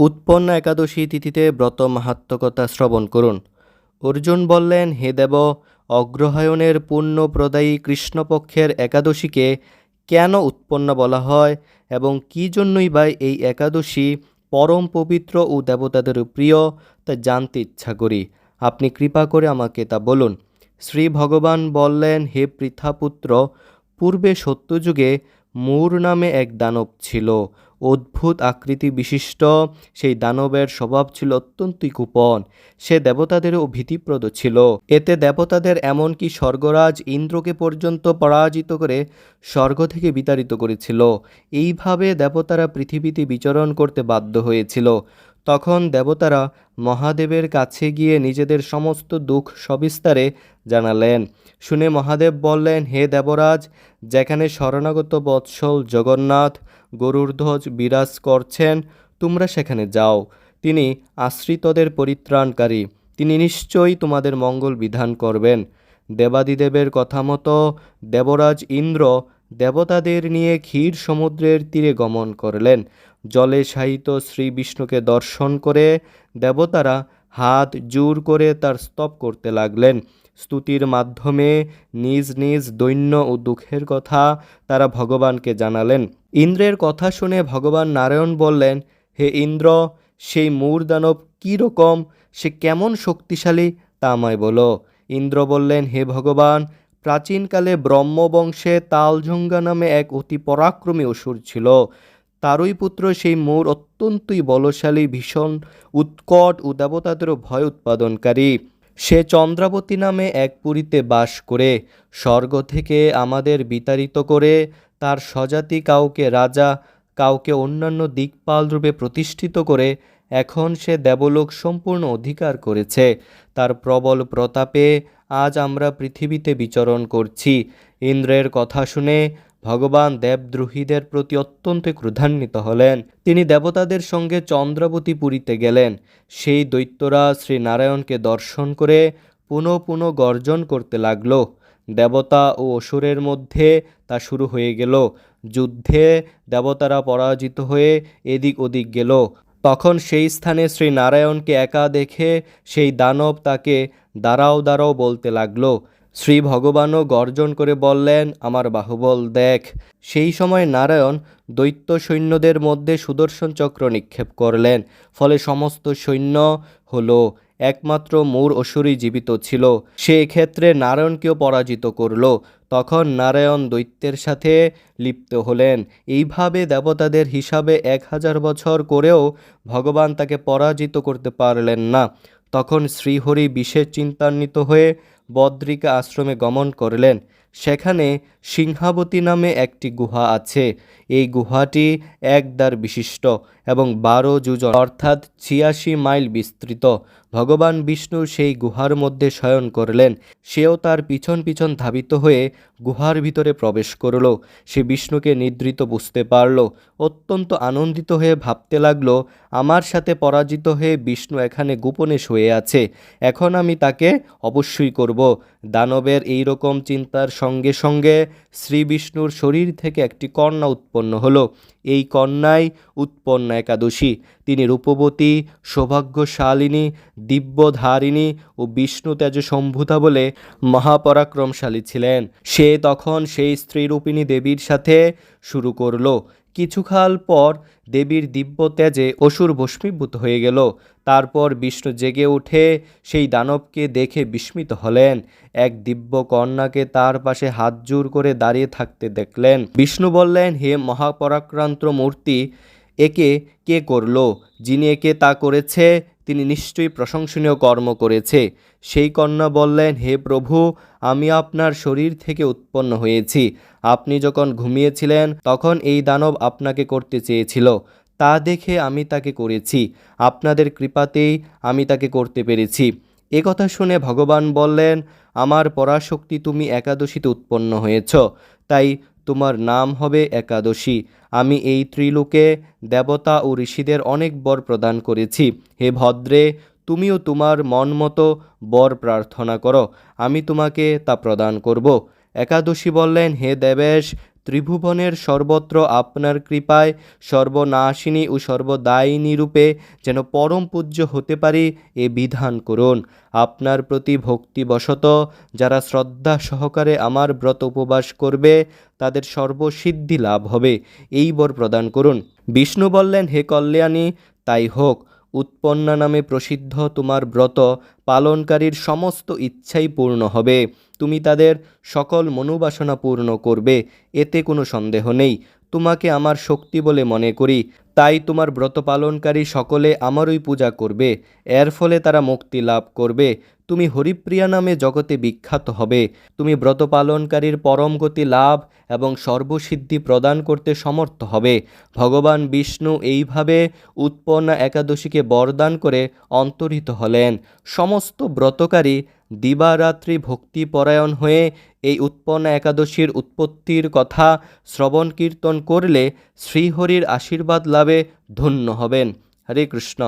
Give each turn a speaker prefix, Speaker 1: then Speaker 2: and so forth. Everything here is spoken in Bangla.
Speaker 1: উৎপন্ন একাদশী তিথিতে ব্রত মাহাত্মকতা শ্রবণ করুন। অর্জুন বললেন, হে দেব, অগ্রহায়ণের পুণ্য প্রদায়ী কৃষ্ণপক্ষের একাদশীকে কেন উৎপন্ন বলা হয় এবং কী জন্যই বা এই একাদশী পরম পবিত্র ও দেবতাদের প্রিয় তা জানতে ইচ্ছা করি। আপনি কৃপা করে আমাকে তা বলুন। শ্রী ভগবান বললেন, হে পৃথাপুত্র, পূর্বে সত্যযুগে মূর নামে এক দানব ছিল। অদ্ভুত আকৃতি বিশিষ্ট। সেই দানবের স্বভাব ছিল অত্যন্তই কুপন সে দেবতাদেরও ভীতিপ্রদ ছিল। এতে দেবতাদের এমনকি স্বর্গরাজ ইন্দ্রকে পর্যন্ত পরাজিত করে স্বর্গ থেকে বিতাড়িত করেছিল। এইভাবে দেবতারা পৃথিবীতে বিচরণ করতে বাধ্য হয়েছিল। তখন দেবতারা মহাদেবের কাছে গিয়ে নিজেদের সমস্ত দুঃখ সবিস্তারে জানালেন। শুনে মহাদেব বললেন, হে দেবরাজ, যেখানে শরণাগত বৎসল জগন্নাথ গরুড়ধ্বজ বিরাজ করছেন, তোমরা সেখানে যাও। তিনি আশ্রিতদের পরিত্রাণকারী। তিনি নিশ্চয়ই তোমাদের মঙ্গল বিধান করবেন। দেবাদিদেবের কথা মতো দেবরাজ ইন্দ্র দেবতাদের নিয়ে ক্ষীর সমুদ্রের তীরে গমন করলেন। জলে শায়িত শ্রী বিষ্ণুকে দর্শন করে দেবতারা হাত জোর করে তার স্তব করতে লাগলেন। স্তুতির মাধ্যমে নিজ নিজ দৈন্য ও দুঃখের কথা তারা ভগবানকে জানালেন। ইন্দ্রের কথা শুনে ভগবান নারায়ণ বললেন, হে ইন্দ্র, সেই মূর দানব কী রকম? সে কেমন শক্তিশালী? তা আমায় বলো। ইন্দ্র বললেন, হে ভগবান, প্রাচীনকালে ব্রহ্মবংশে তালঝঙ্গা নামে এক অতি পরাক্রমী অসুর ছিল। তারই পুত্র সেই মোর অত্যন্তই বলশালী, ভীষণ উৎকট ও দেবতাদেরও ভয় উৎপাদনকারী। সে চন্দ্রাবতী নামে এক পুরীতে বাস করে, স্বর্গ থেকে আমাদের বিতাড়িত করে তার স্বজাতি কাউকে রাজা, কাউকে অন্যান্য দিকপাল রূপে প্রতিষ্ঠিত করে এখন সে দেবলোক সম্পূর্ণ অধিকার করেছে। তার প্রবল প্রতাপে আজ আমরা পৃথিবীতে বিচরণ করছি। ইন্দ্রের কথা শুনে ভগবান দেবদ্রোহীদের প্রতি অত্যন্ত ক্রোধান্বিত হলেন। তিনি দেবতাদের সঙ্গে চন্দ্রাবতী পুরীতে গেলেন। সেই দৈত্যরা শ্রী নারায়ণকে দর্শন করে পুনঃ পুনঃ গর্জন করতে লাগল। দেবতা ও অসুরের মধ্যে তা শুরু হয়ে গেল। যুদ্ধে দেবতারা পরাজিত হয়ে এদিক ওদিক গেল। তখন সেই স্থানে শ্রী নারায়ণকে একা দেখে সেই দানব তাকে দাঁড়াও দাঁড়াও বলতে লাগল। শ্রী ভগবানও গর্জন করে বললেন, আমার বাহুবল দেখ। সেই সময় নারায়ণ দৈত্য সৈন্যদের মধ্যে সুদর্শন চক্র নিক্ষেপ করলেন। ফলে সমস্ত সৈন্য হলো, একমাত্র মূর অসুরই জীবিত ছিল। সে ক্ষেত্রে নারায়ণকেও পরাজিত করল। তখন নারায়ণ দৈত্যের সাথে লিপ্ত হলেন। এইভাবে দেবতাদের হিসাবে এক হাজার বছর করেও ভগবান তাকে পরাজিত করতে পারলেন না। তখন শ্রীহরি বিশেষ চিন্তান্বিত হয়ে বদ্রিকা আশ্রমে গমন করলেন। সেখানে সিংহাবতী নামে একটি গুহা আছে। এই গুহাটি এক দ্বার বিশিষ্ট এবং বারো যুজন, অর্থাৎ ছিয়াশি মাইল বিস্তৃত। ভগবান বিষ্ণু সেই গুহার মধ্যে শয়ন করলেন। সেও তার পিছন পিছন ধাবিত হয়ে গুহার ভিতরে প্রবেশ করল। সে বিষ্ণুকে নিদ্রিত বুঝতে পারল। অত্যন্ত আনন্দিত হয়ে ভাবতে লাগল, আমার সাথে পরাজিত হয়ে বিষ্ণু এখানে গোপনে শুয়ে আছে। এখন আমি তাকে অবশ্যই করব। দানবের এই রকম চিন্তার সঙ্গে সঙ্গে শ্রী বিষ্ণুর শরীর থেকে একটি কন্যা উৎপন্ন হল। এই কন্যাই উৎপন্ন একাদশী। তিনি রূপবতী, সৌভাগ্যশালিনী, দিব্যধারিণী ও বিষ্ণু তেজ সম্ভূতা বলে মহাপরাক্রমশালী ছিলেন। সে তখন সেই স্ত্রীরূপিণী দেবীর সাথে শুরু করল। কিছুকাল পর দেবীর দিব্য তেজে অসুর ভস্মীভূত হয়ে গেল। তারপর বিষ্ণু জেগে উঠে সেই দানবকে দেখে বিস্মিত হলেন। এক দিব্য কন্যাকে তার পাশে হাত জোর করে দাঁড়িয়ে থাকতে দেখলেন। বিষ্ণু বললেন, হে মহাপরাক্রান্ত মূর্তি, একে কে করল? যিনি একে তা করেছে তিনি নিশ্চয়ই প্রশংসনীয় কর্ম করেছে। সেই কন্যা বললেন, হে প্রভু, আমি আপনার শরীর থেকে উৎপন্ন হয়েছি। আপনি যখন ঘুমিয়েছিলেন, তখন এই দানব আপনাকে করতে চেয়েছিল। তা দেখে আমি তাকে করেছি। আপনাদের কৃপাতেই আমি তাকে করতে পেরেছি। কথা শুনে ভগবান বললেন, আমার পরাশক্তি তুমি একাদশীতে উৎপন্ন হয়েছ। তাই তোমার নাম হবে একাদশী। আমি এই ত্রিলোকে, দেবতা ও ঋষিদের অনেক বর প্রদান করেছি। হে ভদ্রে, তুমিও তোমার মন মতো বর প্রার্থনা করো। আমি তোমাকে তা প্রদান করব। একাদশী বললেন, হে দেবেশ ত্রিভুবনের সর্বত্র আপনার কৃপায়, সর্বনাশিনী ও সর্বদায়িনী রূপে যেন পরম পূজ্য হতে পারি, এ বিধান করুন। আপনার প্রতি ভক্তিবশত যারা শ্রদ্ধা সহকারে আমার ব্রত উপবাস করবে, তাদের সর্বসিদ্ধি লাভ হবে। এই বর প্রদান করুন। বিষ্ণু বললেন, হে কল্যাণী, তাই হোক। উৎপন্না নামে প্রসিদ্ধ তোমার ব্রত পালনকারীর সমস্ত ইচ্ছাই পূর্ণ হবে। তুমি তাদের সকল মনোবাসনা পূর্ণ করবে, এতে কোনো সন্দেহ নেই। তোমাকে আমার শক্তি বলে মনে করি, তাই তোমার ব্রত পালনকারী সকলে আমারই পূজা করবে। এর ফলে তারা মুক্তি লাভ করবে। তুমি হরিপ্রিয়া নামে জগতে বিখ্যাত হবে। তুমি ব্রত পালনকারীর পরম গতি লাভ এবং সর্বসিদ্ধি প্রদান করতে সমর্থ হবে। ভগবান বিষ্ণু এইভাবে উৎপন্না একাদশীকে বরদান করে অন্তর্হিত হলেন। সমস্ত ব্রতকারী দিবারাত্রি ভক্তিপরায়ণ হয়ে এই উৎপন্ন একাদশীর উৎপত্তির কথা শ্রবণ কীর্তন করলে শ্রীহরির আশীর্বাদ লাভে ধন্য হবেন। হরে কৃষ্ণ।